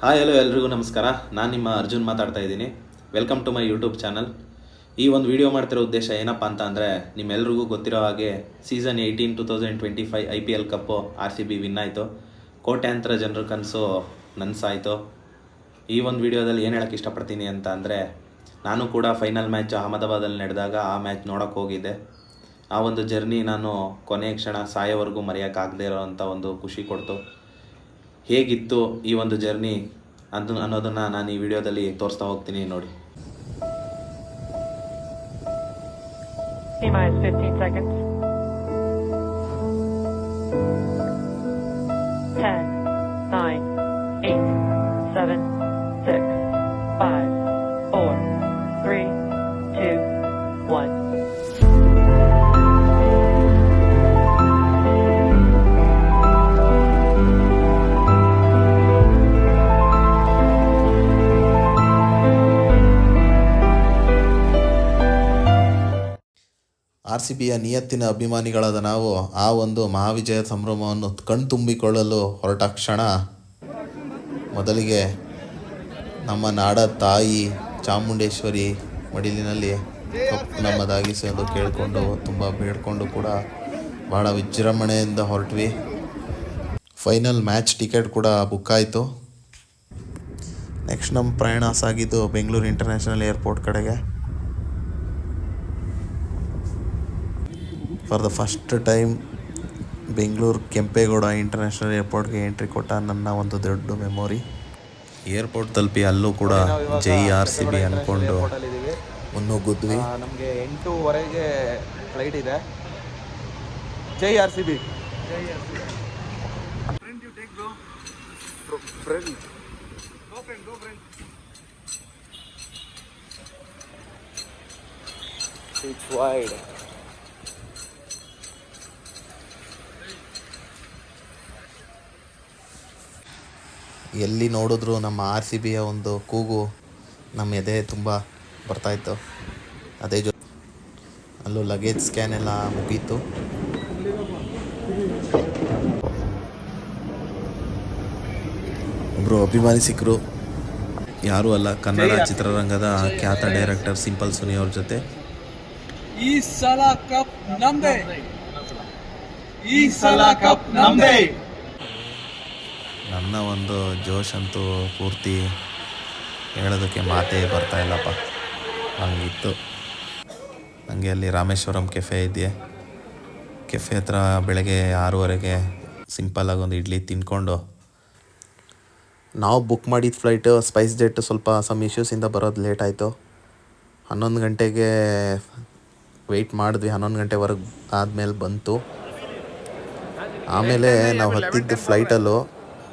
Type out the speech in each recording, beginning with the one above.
Hi hello ಎಲ್ರಿಗೂ ನಮಸ್ಕಾರ. ನಾನು ನಿಮ್ಮ ಅರ್ಜುನ್ ಮಾತಾಡ್ತಾ ಇದ್ದೀನಿ. Welcome to my YouTube channel ಈ ಒಂದು ವಿಡಿಯೋ ಮಾಡ್ತಿರೋ ಉದ್ದೇಶ ಏನಪ್ಪ ಅಂತ ಅಂದರೆ, ನಿಮ್ಮೆಲ್ರಿಗೂ ಗೊತ್ತಿರೋ ಹಾಗೆ season eighteen two thousand twenty five I P L cup R C B win ಆಯಿತು. ಕೋಟ್ಯಾಂತರ ಜನರ ಕನಸು ನನಸಾಯಿತು. ಈ ಒಂದು ವಿಡಿಯೋದಲ್ಲಿ ಏನು ಹೇಳೋಕ್ಕೆ ಇಷ್ಟಪಡ್ತೀನಿ ಅಂತ ಅಂದರೆ, ನಾನು ಕೂಡ ಫೈನಲ್ ಮ್ಯಾಚ್ ಅಹಮದಾಬಾದಲ್ಲಿ ನಡೆದಾಗ ಆ ಮ್ಯಾಚ್ ನೋಡೋಕ್ಕೆ ಹೋಗಿದ್ದೆ. ಆ ಒಂದು ಜರ್ನಿ ನಾನು ಕೊನೆಯ ಕ್ಷಣ ಸಾಯೋವರೆಗೂ ಮರೆಯೋಕ್ಕಾಗದೇ ಇರೋವಂಥ ಒಂದು ಖುಷಿ ಕೊಡ್ತು. ಹೇಗಿತ್ತು ಈ ಒಂದು ಜರ್ನಿ ಅಂತ ಅನ್ನೋದನ್ನು ನಾನು ಈ ವಿಡಿಯೋದಲ್ಲಿ ತೋರಿಸ್ತಾ ಹೋಗ್ತೀನಿ ನೋಡಿ T minus 15 seconds. 10, R C ಬಿಯ ನಿಯತ್ತಿನ ಅಭಿಮಾನಿಗಳಾದ ನಾವು ಆ ಒಂದು ಮಹಾವಿಜಯ ಸಂಭ್ರಮವನ್ನು ಕಣ್ತುಂಬಿಕೊಳ್ಳಲು ಹೊರಟ ಕ್ಷಣ ಮೊದಲಿಗೆ ನಮ್ಮ ನಾಡ ತಾಯಿ ಚಾಮುಂಡೇಶ್ವರಿ ಮಡಿಲಿನಲ್ಲಿ ನಮ್ಮದಾಗಿಸಿ ಎಂದು ಕೇಳಿಕೊಂಡು ತುಂಬ ಬೇಡ್ಕೊಂಡು ಕೂಡ ಭಾಳ ವಿಜೃಂಭಣೆಯಿಂದ ಹೊರಟ್ವಿ. ಫೈನಲ್ ಮ್ಯಾಚ್ ಟಿಕೆಟ್ ಕೂಡ ಬುಕ್ ಆಯಿತು. ನೆಕ್ಸ್ಟ್ ನಮ್ಮ ಪ್ರಯಾಣ ಸಾಗಿದ್ದು ಬೆಂಗಳೂರು ಇಂಟರ್ನ್ಯಾಷನಲ್ ಏರ್ಪೋರ್ಟ್ ಕಡೆಗೆ. For the first time Bengaluru Kempegowda international ಏರ್ಪೋರ್ಟ್ಗೆ entry ಕೊಟ್ಟ ನನ್ನ ಒಂದು ದೊಡ್ಡ ಮೆಮೊರಿ ಏರ್ಪೋರ್ಟ್ ತಲುಪಿ ಅಲ್ಲೂ ಕೂಡ ಜೈ ಆರ್ ಸಿ ಬಿ ಅಂದ್ಕೊಂಡು ಮುನ್ನುಗ್ಗಿದ್ವಿ ನಮಗೆ ಎಂಟೂವರೆಗೆ ಫ್ಲೈಟ್ ಇದೆ. ಜೈ R C B It's wide. ಎಲ್ಲಿ ನೋಡಿದ್ರು ನಮ್ಮ ಆರ್ ಸಿ ಬಿಯ ಒಂದು ಕೂಗು ನಮ್ಮ ಎದೆ ತುಂಬ ಬರ್ತಾಯಿತ್ತು ಅದೇ ಜೊ ಅಲ್ಲೂ ಲಗೇಜ್ ಸ್ಕ್ಯಾನ್ ಎಲ್ಲ ಮುಗೀತು. ಒಬ್ಬರು ಅಭಿಮಾನಿ ಸಿಕ್ಕರು ಯಾರೂ ಅಲ್ಲ, ಕನ್ನಡ ಚಿತ್ರರಂಗದ ಖ್ಯಾತ ಡೈರೆಕ್ಟರ್ ಸಿಂಪಲ್ ಸುನಿ ಅವ್ರ ಜೊತೆ. ಈ ಸಲ ಕಪ್ ನಮ್ದೇ. ಈ ಸಲ ಕಪ್ ನಮ್ದೇ. ನನ್ನ ಒಂದು ಜೋಶ್ ಅಂತೂ ಪೂರ್ತಿ ಹೇಳೋದಕ್ಕೆ ಮಾತೇ ಬರ್ತಾ ಇಲ್ಲಪ್ಪ. ಹಂಗಿತ್ತು. ಹಂಗೆ ಅಲ್ಲಿ ರಾಮೇಶ್ವರಂ ಕೆಫೆ ಇದೆಯೇ. ಕೆಫೆ ಹತ್ರ ಬೆಳಗ್ಗೆ ಆರೂವರೆಗೆ ಸಿಂಪಲ್ಲಾಗಿ ಒಂದು ಇಡ್ಲಿ ತಿನ್ಕೊಂಡು ನಾವು ಬುಕ್ ಮಾಡಿದ ಫ್ಲೈಟು ಸ್ಪೈಸ್ ಜೆಟ್ ಸ್ವಲ್ಪ ಸಮ್ ಇಶ್ಯೂಸಿಂದ ಬರೋದು ಲೇಟ್ ಆಯಿತು. ಹನ್ನೊಂದು ಗಂಟೆಗೆ ವೆಯ್ಟ್ ಮಾಡಿದ್ವಿ. ಹನ್ನೊಂದು ಗಂಟೆವರೆಗೆ ಆದಮೇಲೆ ಬಂತು. ಆಮೇಲೆ ನಾವು ಹತ್ತಿದ್ದ ಫ್ಲೈಟಲ್ಲೂ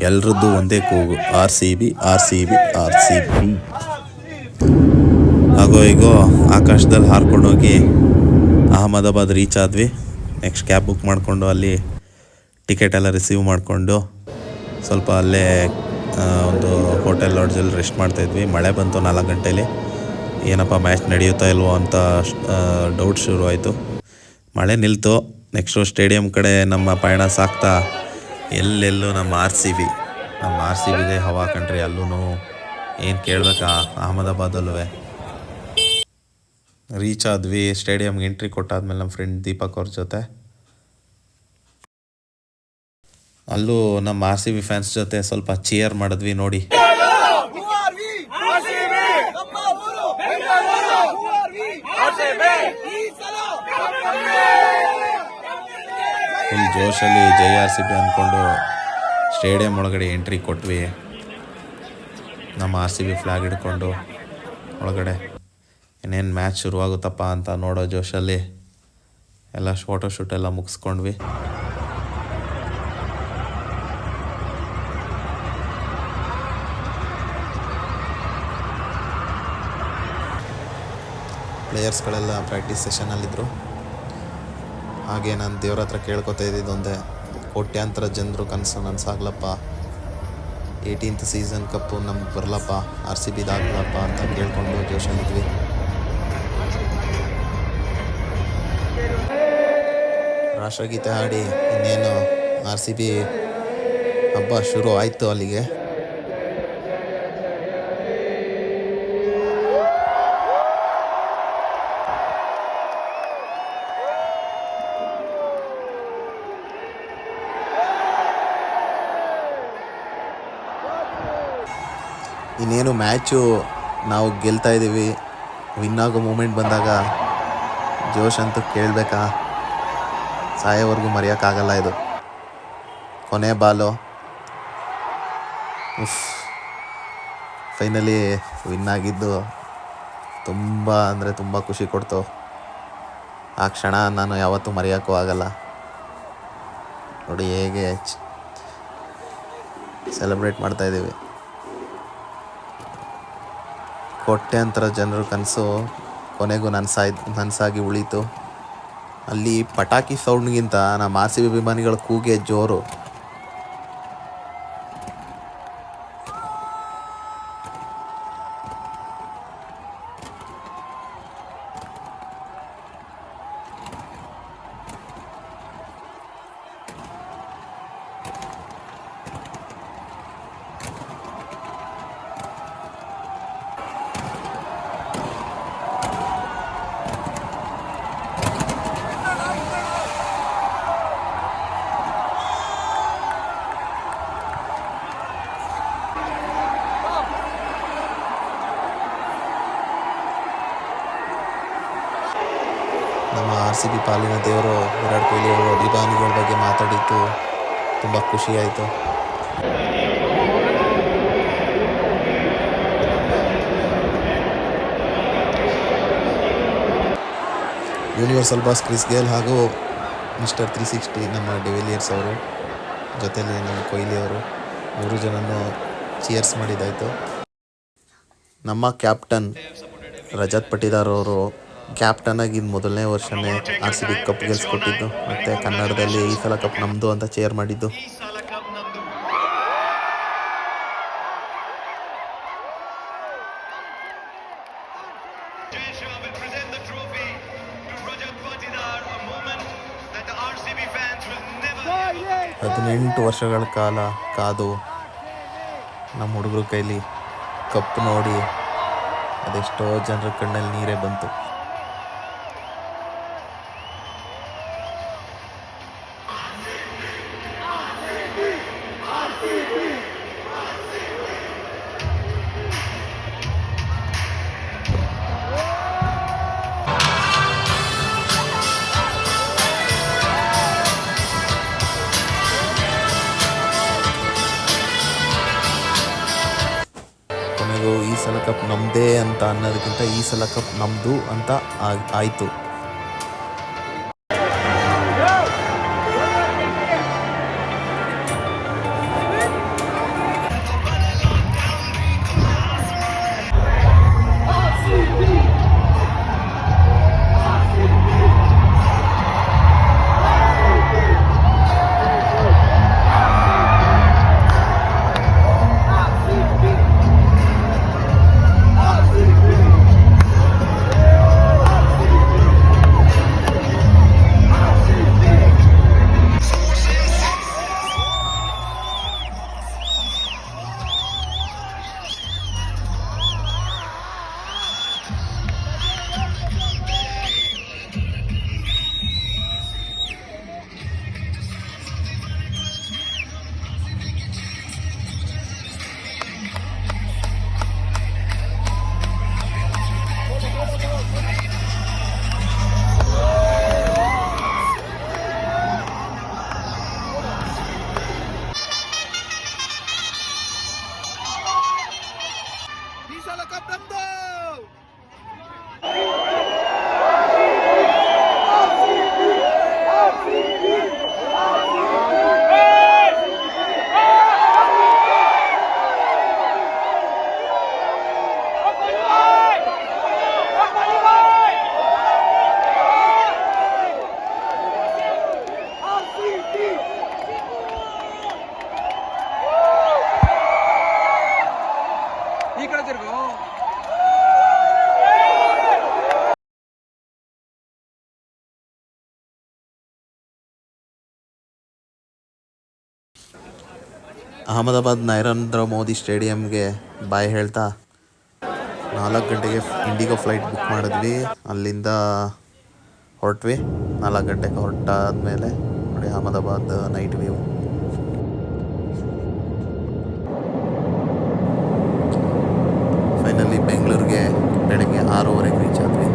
ಬಿ ಎಲ್ರದ್ದು ಒಂದೇ ಕೂಗು. R C B, R C B, R C B. ಹಾಗೋ ಈಗೋ ಆಕಾಶದಲ್ಲಿ ಹಾರ್ಕೊಂಡೋಗಿ ಅಹಮದಾಬಾದ್ ರೀಚ್ ಆದ್ವಿ. ನೆಕ್ಸ್ಟ್ ಕ್ಯಾಬ್ ಬುಕ್ ಮಾಡಿಕೊಂಡು ಅಲ್ಲಿ ಟಿಕೆಟ್ ಎಲ್ಲ ರಿಸೀವ್ ಮಾಡಿಕೊಂಡು ಸ್ವಲ್ಪ ಅಲ್ಲೇ ಒಂದು ಹೋಟೆಲ್ ಲಾಡ್ಜಲ್ಲಿ ರೆಸ್ಟ್ ಮಾಡ್ತಾಯಿದ್ವಿ ಮಳೆ ಬಂತು ನಾಲ್ಕು ಗಂಟೇಲಿ. ಏನಪ್ಪ ಮ್ಯಾಚ್ ನಡೆಯುತ್ತಾ ಇಲ್ವೋ ಅಂತ ಡೌಟ್ ಶುರು ಆಯಿತು ಮಳೆ ನಿಲ್ತು. ನೆಕ್ಸ್ಟು ಸ್ಟೇಡಿಯಂ ಕಡೆ ನಮ್ಮ ಪಯಣ ಸಾಕ್ತಾ ಎಲ್ಲೆಲ್ಲೂ ನಮ್ಮ ಆರ್ ಸಿ ಬಿ ನಮ್ಮ ಆರ್ ಸಿ ಬಿದೆ ಹವಾ ಕಂಡ್ರಿ ಅಲ್ಲೂ ಏನು ಕೇಳಬೇಕಾ ಅಹಮದಾಬಾದಲ್ಲೂ ರೀಚ್ ಆದ್ವಿ ಸ್ಟೇಡಿಯಮ್ಗೆ ಎಂಟ್ರಿ ಕೊಟ್ಟಾದ್ಮೇಲೆ ನಮ್ಮ ಫ್ರೆಂಡ್ ದೀಪಕ್ ಅವ್ರ ಜೊತೆ. ಅಲ್ಲೂ ನಮ್ಮ ಆರ್ ಸಿ ಬಿ ಫ್ಯಾನ್ಸ್ ಜೊತೆ ಸ್ವಲ್ಪ ಚಿಯರ್ ಮಾಡಿದ್ವಿ ನೋಡಿ. ಫುಲ್ ಜೋಶಲ್ಲಿ ಜೈ ಆರ್ ಸಿ ಬಿ ಅಂದ್ಕೊಂಡು ಸ್ಟೇಡಿಯಂ ಒಳಗಡೆ ಎಂಟ್ರಿ ಕೊಟ್ವಿ. ನಮ್ಮ ಆರ್ ಸಿ ಬಿ ಫ್ಲ್ಯಾಗ್ ಹಿಡ್ಕೊಂಡು ಒಳಗಡೆ ಇನ್ನೇನು ಮ್ಯಾಚ್ ಶುರುವಾಗುತ್ತಪ್ಪ ಅಂತ ನೋಡೋ ಜೋಶಲ್ಲಿ ಎಲ್ಲ ಫೋಟೋ ಶೂಟ್ ಎಲ್ಲ ಮುಗಿಸ್ಕೊಂಡ್ವಿ. ಪ್ಲೇಯರ್ಸ್ಗಳೆಲ್ಲ ಪ್ರಾಕ್ಟೀಸ್ ಸೆಷನಲ್ಲಿದ್ದರು ಹಾಗೆ ನಾನು ದೇವ್ರ ಹತ್ರ ಕೇಳ್ಕೊತಾ ಇದ್ದಿದ್ದೊಂದೇ ಕೋಟ್ಯಾಂತರ ಜನರು ಕನಸು ನನಸಾಗ್ಲಪ್ಪ. ಏಯ್ಟೀನ್ತ್ ಸೀಸನ್ ಕಪ್ಪು ನಮ್ಗೆ ಬರಲಪ್ಪ ಆರ್ ಸಿ ಬಿದಾಗ್ಲಪ್ಪ ಅಂತ ಕೇಳ್ಕೊಂಡು ಜೋಶಲ್ಲಿದ್ವಿ ರಾಷ್ಟ್ರಗೀತೆ ಹಾಡಿ ಇನ್ನೇನು ಆರ್ ಸಿ ಬಿ ಹಬ್ಬ ಶುರು ಆಯಿತು ಅಲ್ಲಿಗೆ. ಇನ್ನೇನು ಮ್ಯಾಚು ನಾವು ಗೆಲ್ತಾ ಇದ್ದೀವಿ. ವಿನ್ ಆಗೋ ಮೂಮೆಂಟ್ ಬಂದಾಗ ಜೋಶ್ ಅಂತೂ ಕೇಳಬೇಕಾ? ಸಾಯೋವರೆಗೂ ಮರೆಯೋಕ್ಕಾಗಲ್ಲ ಇದು. ಕೊನೆ ಬಾಲು. ಫೈನಲಿ ವಿನ್ ಆಗಿದ್ದು ತುಂಬ ಅಂದರೆ ತುಂಬ ಖುಷಿ ಕೊಡ್ತು. ಆ ಕ್ಷಣ ನಾನು ಯಾವತ್ತೂ ಮರೆಯೋಕ್ಕೂ ಆಗಲ್ಲ. ನೋಡಿ ಹೇಗೆ ಸೆಲೆಬ್ರೇಟ್ ಮಾಡ್ತಾ ಇದ್ದೀವಿ. ಕೋಟ್ಯಾಂತರ ಜನರ ಕನಸು ಕೊನೆಗೂ ನನಸಾಯ್, ನನಸಾಗಿ ಉಳೀತು ಅಲ್ಲಿ ಪಟಾಕಿ ಸೌಂಡ್ಗಿಂತ ನಮ್ಮ ಆರ್ ಸಿ ಬಿ ಅಭಿಮಾನಿಗಳ ಕೂಗೆ ಜೋರು ನಮ್ಮ ಆರ್ ಸಿ ಬಿ ಪಾಲಿನ ದೇವರು ವಿರಾಟ್ ಕೊಹ್ಲಿ ಅವರು ಅಭಿಮಾನಿಗಳ ಬಗ್ಗೆ ಮಾತಾಡಿದ್ದು ತುಂಬ ಖುಷಿಯಾಯಿತು. ಯೂನಿವರ್ಸಲ್ ಬಾಸ್ ಕ್ರಿಸ್ ಗೇಲ್ ಹಾಗೂ ಮಿಸ್ಟರ್ ತ್ರೀ ಸಿಕ್ಸ್ಟಿ ನಮ್ಮ ಡಿವಿಲಿಯರ್ಸ್ ಅವರು ಜೊತೆಯಲ್ಲಿ ನಮ್ಮ ಕೊಹ್ಲಿ ಅವರು, ಮೂರು ಜನನು ಚಿಯರ್ಸ್ ಮಾಡಿದ್ದಾಯಿತು. ನಮ್ಮ ಕ್ಯಾಪ್ಟನ್ ರಜತ್ ಪಟಿದಾರ್ ಅವರು ಕ್ಯಾಪ್ಟನ್ ಆಗಿ ಮೊದಲನೇ ವರ್ಷನೇ ಆರ್ ಸಿ ಬಿ ಕಪ್ ಗೆಲ್ಸ್ಕೊಟ್ಟಿದ್ದು. ಮತ್ತು ಕನ್ನಡದಲ್ಲಿ ಈ ಸಲ ಕಪ್ ನಮ್ಮದು ಅಂತ ಚೇರ್ ಮಾಡಿದ್ದು. ಹದಿನೆಂಟು ವರ್ಷಗಳ ಕಾಲ ಕಾದು ನಮ್ಮ ಹುಡುಗರ ಕೈಲಿ ಕಪ್ ನೋಡಿ ಅದೆಷ್ಟೋ ಜನರ ಕಣ್ಣಲ್ಲಿ ನೀರೇ ಬಂತು. ಅಂತ ಅನ್ನೋದಕ್ಕಿಂತ ಈ ಸಲ ಕಪ್ ನಮ್ಮದು ಅಂತ ಆಯಿತು ಆಯ್ತು. ಅಹಮದಾಬಾದ್ ನರೇಂದ್ರ ಮೋದಿ ಸ್ಟೇಡಿಯಂಗೆ ಬಾಯ್ ಹೇಳ್ತಾ ನಾಲ್ಕು ಗಂಟೆಗೆ ಇಂಡಿಗೋ ಫ್ಲೈಟ್ ಬುಕ್ ಮಾಡಿದ್ವಿ. ಅಲ್ಲಿಂದ ಹೊರಟ್ವಿ. ನಾಲ್ಕು ಗಂಟೆಗೆ ಹೊರಟಾದ್ಮೇಲೆ ನೋಡಿ ಅಹಮದಾಬಾದ್ ನೈಟ್ ವ್ಯೂ. ಫೈನಲಿ ಬೆಂಗಳೂರಿಗೆ ಬೆಳಗ್ಗೆ ಆರೂವರೆಗೆ ರೀಚ್ ಆದ್ವಿ.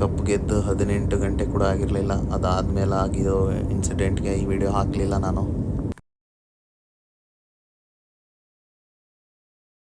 ಕಪ್ ಗೆದ್ದು ಹದಿನೆಂಟು ಗಂಟೆ ಕೂಡ ಆಗಿರಲಿಲ್ಲ. ಅದಾದಮೇಲೆ ಆಗಿರೋ ಇನ್ಸಿಡೆಂಟ್ಗೆ ಈ ವಿಡಿಯೋ ಹಾಕಲಿಲ್ಲ ನಾನು.